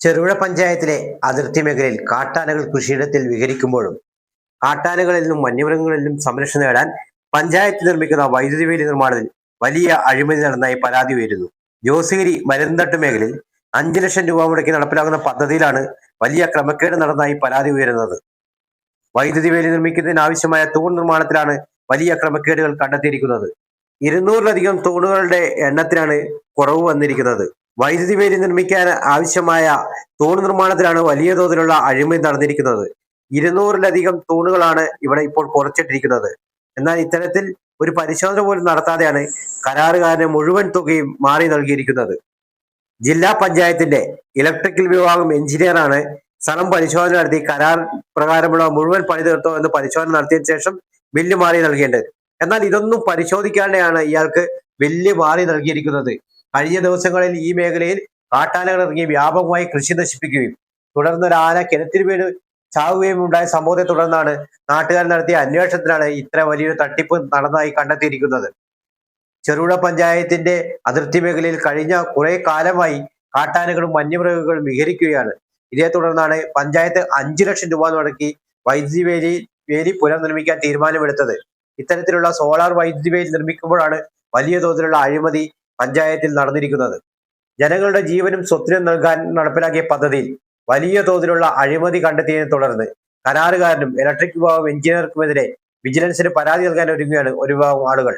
ചെറുപുഴ പഞ്ചായത്തിലെ അതിർത്തി മേഖലയിൽ കാട്ടാനകൾ കൃഷിയിടത്തിൽ വിഹരിക്കുമ്പോഴും കാട്ടാനകളിൽ നിന്നും വന്യമൃഗങ്ങളിൽ നിന്നും സംരക്ഷണം നേടാൻ പഞ്ചായത്ത് നിർമ്മിക്കുന്ന വൈദ്യുതി വേലി നിർമ്മാണത്തിൽ വലിയ അഴിമതി നടന്നതായി പരാതി ഉയരുന്നു. ജോസുഗിരി മരുന്തട്ട് മേഖലയിൽ അഞ്ചു ലക്ഷം രൂപ മുടക്കി നടപ്പിലാക്കുന്ന പദ്ധതിയിലാണ് വലിയ ക്രമക്കേട് നടന്നതായി പരാതി ഉയരുന്നത്. വൈദ്യുതി വേലി നിർമ്മിക്കുന്നതിനാവശ്യമായ തൂൺ നിർമ്മാണത്തിലാണ് വലിയ ക്രമക്കേടുകൾ കണ്ടെത്തിയിരിക്കുന്നത്. ഇരുന്നൂറിലധികം തൂണുകളുടെ എണ്ണത്തിലാണ് കുറവ് വന്നിരിക്കുന്നത്. വൈദ്യുതി വേലി നിർമ്മിക്കാൻ ആവശ്യമായ തൂണ് നിർമ്മാണത്തിലാണ് വലിയ തോതിലുള്ള അഴിമതി നടന്നിരിക്കുന്നത്. ഇരുന്നൂറിലധികം തൂണുകളാണ് ഇവിടെ ഇപ്പോൾ കുറച്ചിട്ടിരിക്കുന്നത്. എന്നാൽ ഇത്തരത്തിൽ ഒരു പരിശോധന പോലും നടത്താതെയാണ് കരാറുകാരന് മുഴുവൻ തുകയും മാറി നൽകിയിരിക്കുന്നത്. ജില്ലാ പഞ്ചായത്തിന്റെ ഇലക്ട്രിക്കൽ വിഭാഗം എഞ്ചിനീയറാണ് സ്ഥലം പരിശോധന നടത്തി കരാർ പ്രകാരമുള്ള മുഴുവൻ പണി തീർത്തോ എന്ന് പരിശോധന നടത്തിയതിനു ശേഷം ബില്ല് മാറി നൽകേണ്ടത്. എന്നാൽ ഇതൊന്നും പരിശോധിക്കാതെയാണ് ഇയാൾക്ക് ബില്ല് മാറി നൽകിയിരിക്കുന്നത്. കഴിഞ്ഞ ദിവസങ്ങളിൽ ഈ മേഖലയിൽ കാട്ടാനകൾ ഇറങ്ങി വ്യാപകമായി കൃഷി നശിപ്പിക്കുകയും തുടർന്ന് ഒരു ആന കിണറ്റിൽ വീട് ചാവുകയും ഉണ്ടായ സംഭവത്തെ തുടർന്നാണ് നാട്ടുകാർ നടത്തിയ അന്വേഷണത്തിലാണ് ഇത്ര വലിയൊരു തട്ടിപ്പ് നടന്നതായി കണ്ടെത്തിയിരിക്കുന്നത്. ചെറുപുഴ പഞ്ചായത്തിന്റെ അതിർത്തി മേഖലയിൽ കഴിഞ്ഞ കുറെ കാലമായി കാട്ടാനകളും വന്യമൃഗങ്ങളും വിഹരിക്കുകയാണ്. ഇതേ തുടർന്നാണ് പഞ്ചായത്ത് അഞ്ചു ലക്ഷം രൂപ മുടക്കി വൈദ്യുതി വേലി വേലി പുനർനിർമ്മിക്കാൻ തീരുമാനമെടുത്തത്. ഇത്തരത്തിലുള്ള സോളാർ വൈദ്യുതി വേലി നിർമ്മിക്കുമ്പോഴാണ് വലിയ തോതിലുള്ള അഴിമതി പഞ്ചായത്തിൽ നടന്നിരിക്കുന്നത്. ജനങ്ങളുടെ ജീവനും സ്വത്തിനും നൽകാൻ നടപ്പിലാക്കിയ പദ്ധതിയിൽ വലിയ തോതിലുള്ള അഴിമതി കണ്ടെത്തിയതിനെ തുടർന്ന് കരാറുകാരനും ഇലക്ട്രിക് വിഭാഗം എഞ്ചിനീയർക്കുമെതിരെ വിജിലൻസിന് പരാതി നൽകാൻ ഒരുങ്ങുകയാണ് ഒരു വിഭാഗം ആളുകൾ.